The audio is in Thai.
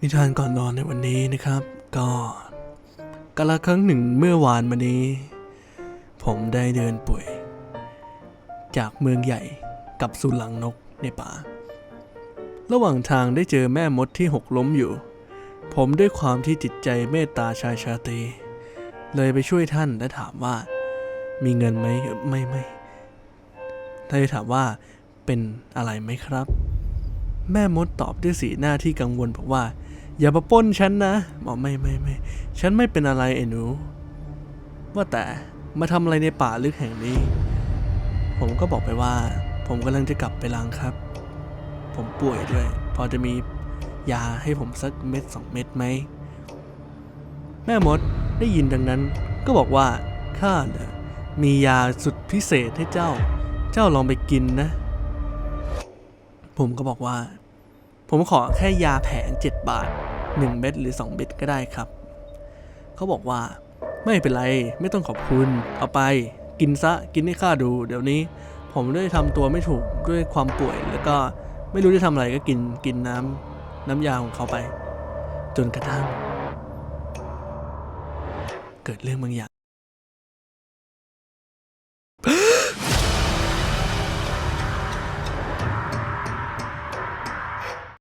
นิทานก่อนนอนในวันนี้นะครับ ก็กาละครั้งหนึ่งเมื่อวานมานี้ ผมได้เดินป่วย จากเมืองใหญ่กลับสู่หลังนกในป่า ระหว่างทางได้เจอแม่มดที่หกล้มอยู่ ผมด้วยความที่จิตใจเมตตาชายชาตรีเลยไปช่วยท่านและถามว่า มีเงินไหมไม่ไม่ท่านถามว่าเป็นอะไรไหมครับ แม่มดตอบด้วยสีหน้าที่กังวลบอกว่า อย่ามาป้นฉันนะบอกไม่ไม่ไม่ฉันไม่เป็นอะไรไอ้หนู ว่าแต่มาทำอะไรในป่าลึกแห่งนี้ ผมก็บอกไปว่า ผมกำลังจะกลับไปล้างครับ ผมป่วยด้วย พอจะมียาให้ผมสักเม็ดสองเม็ดไหม แม่มดได้ยินดังนั้น ก็บอกว่าข้าเหรอมียาสุดพิเศษให้เจ้า เจ้าลองไปกินนะ ผมก็บอกว่า ผมขอแค่ยาแผง7บาท 1 เม็ดหรือ 2 เม็ดก็ได้ครับ เขาบอกว่าไม่เป็นไรไม่ต้องขอบคุณ เอาไป กินซะกินให้ข้าดู เดี๋ยวนี้ ผมด้วยทำตัวไม่ถูกด้วยความป่วย แล้วก็ไม่รู้จะทำอะไรก็กินกินน้ำน้ำยาของเขาไป จนกระทั่ง เกิดเรื่องบางอย่าง